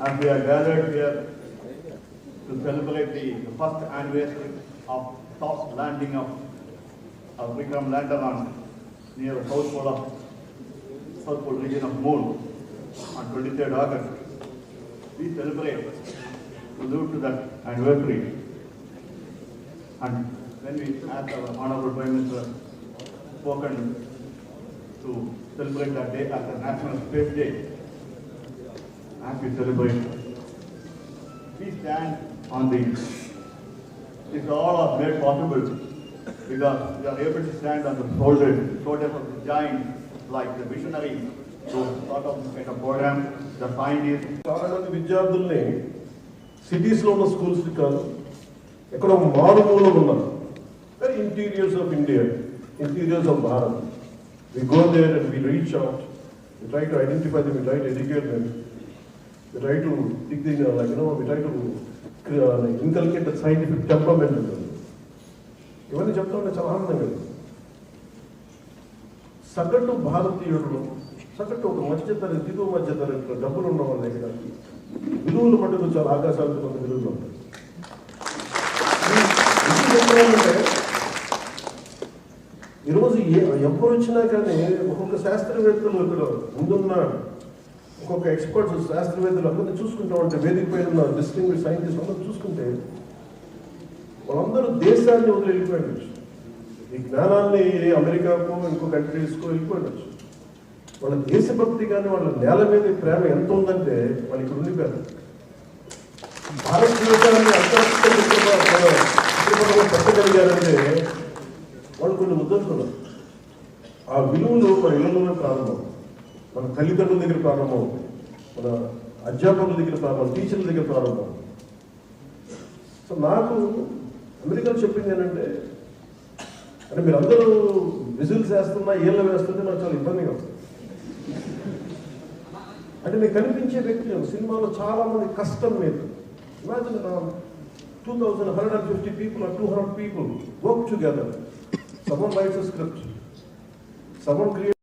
as we are gathered here to celebrate the, the first anniversary of soft landing of, of Vikram lander on near the south pole of south pole region of Moon on 23rd August. We celebrate to live to that anniversary. And when we asked our honorable Prime Minister spoken to celebrate that day as a National Space Day, as we celebrate, we stand on the, this all are made possible because we are able to stand on the shoulders, shoulders of the giants like the visionaries, those sort of kind of programs, the scientists, చాలా మంది విద్యార్థుల్ని cities లో ఉన్న schools కాదు ఎక్కడో మారుమూల ఉన్నారు very interiors of India interiors of Bharat we go there and we reach out we try to identify them we try to educate them We try to dig the, uh, like, you know, we try to uh, like, inculcate the scientific temperament in them. ఇవన్నీ చెప్తా ఉంటే చాలా ఆనందం ఉంది. సగటు భారతీయుడు సగటు ఒక మధ్య దిగువ మధ్య డబ్బులు ఉన్న వాళ్ళ దగ్గర విలువలు మటుకు చాలా ఆకాశాలు కొంత విలువలు ఉంటాయి ఈరోజు ఏ ఎవరు వచ్చినా కానీ ఒక్కొక్క శాస్త్రవేత్తలు ఇక్కడ ముందున్న ఒక్కొక్క ఎక్స్పర్ట్స్ శాస్త్రవేత్తలు అందరూ చూసుకుంటూ ఉంటే వేదిక పైన ఉన్న డిస్టింగ్విష్ సైంటిస్ట్ అందరూ చూసుకుంటే వాళ్ళందరూ దేశాన్ని వదిలి వెళ్ళిపోయిండొచ్చు ఈ జ్ఞానాన్ని అమెరికాకో ఇంకో కంట్రీస్కో వెళ్ళిపోయిండొచ్చు వాళ్ళ దేశభక్తి కానీ వాళ్ళ నేల మీద ప్రేమ ఎంత ఉందంటే వాళ్ళు ఇక్కడ ఉండిపోయారు భారతదేశాన్ని అంతర్గతంగా పెట్టగలిగారంటే వాళ్ళు కొన్ని ముద్దలు ఆ విలువలు మన ఇళ్ళలోనే ప్రారంభం. మన తల్లిదండ్రుల దగ్గర ప్రారంభం మన అధ్యాపకుల దగ్గర ప్రారంభం టీచర్ల దగ్గర ప్రారంభం. సో నాకు అమెరికాలో చెప్పింది ఏంటంటే అంటే మీరు అందరూ విజిల్స్ వేస్తున్నా ఏళ్ళు వేస్తుంటే నాకు చాలా ఇబ్బందిగా ఉంది అంటే నేను కనిపించే వ్యక్తులు సినిమాలో చాలా మంది కష్టం మీద imagine two thousand hundred and fifty people or two hundred people work together someone writes script someone create